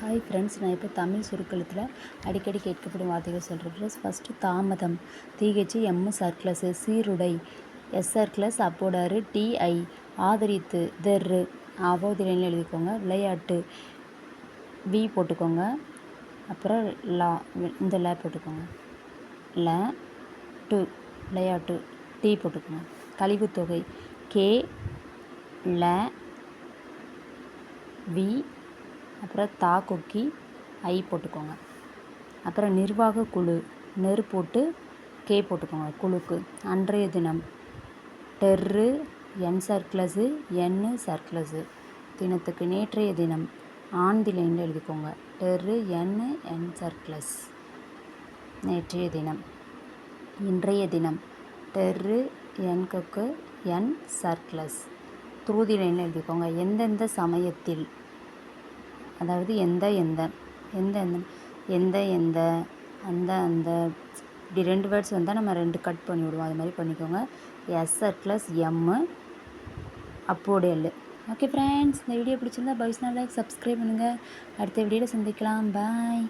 Hi friends நான் இப்போ தமிழ் சுருக்கெழுத்தில் அடிக்கடி கேட்கப்படும் வார்த்தைகள் சொல்கிறேன் ஃப்ரெண்ட்ஸ் ஃபஸ்ட்டு தாமதம். டிஹெச்சி எம்மு சர்க்ளஸ் சீருடை. எஸ் சர்க்ளஸ் அப்போடாரு டிஐ ஆதரித்து தெர்ரு அவோதிலைன்னு எழுதிக்கோங்க. விளையாட்டு. வி போட்டுக்கோங்க. அப்புறம் லா இந்த ல போட்டுக்கோங்க. ல டு. விளையாட்டு. டி போட்டுக்கோங்க. கழிவுத்தொகை கே ல வி அப்புறம் தா கொக்கி ஐ போட்டுக்கோங்க. அப்புறம் நிர்வாக குழு நெரு போட்டு கே போட்டுக்கோங்க குழுக்கு. அன்றைய தினம். டெர்ரு என் சர்க்ளஸு என்னு சர்க்ளஸு தினத்துக்கு நேற்றைய தினம். ஆண்திலைன்னு எழுதிக்கோங்க. டெர்ரு என்னு என் சர்க்ளஸ் நேற்றைய தினம். இன்றைய தினம். டெர்ரு என் கொக்கு என் சர்க்ளஸ் தூதிலைன்னு எழுதிக்கோங்க? எந்தெந்த சமயத்தில் அதாவது எந்த எந்த எந்த எந்த எந்த எந்த அந்த அந்த இப்படி ரெண்டு வேர்ட்ஸ் வந்தால் நம்ம ரெண்டு கட் பண்ணி விடுவோம். அது மாதிரி பண்ணிக்கோங்க. எஸ் ப்ளஸ் எம்மு அப்போடு எல் ஓகே ஃப்ரெண்ட்ஸ் இந்த வீடியோ பிடிச்சிருந்தா பைஸ்னா லைக் சப்ஸ்கிரைப் பண்ணுங்கள் அடுத்த வீடியோவில் சந்திக்கலாம். பாய்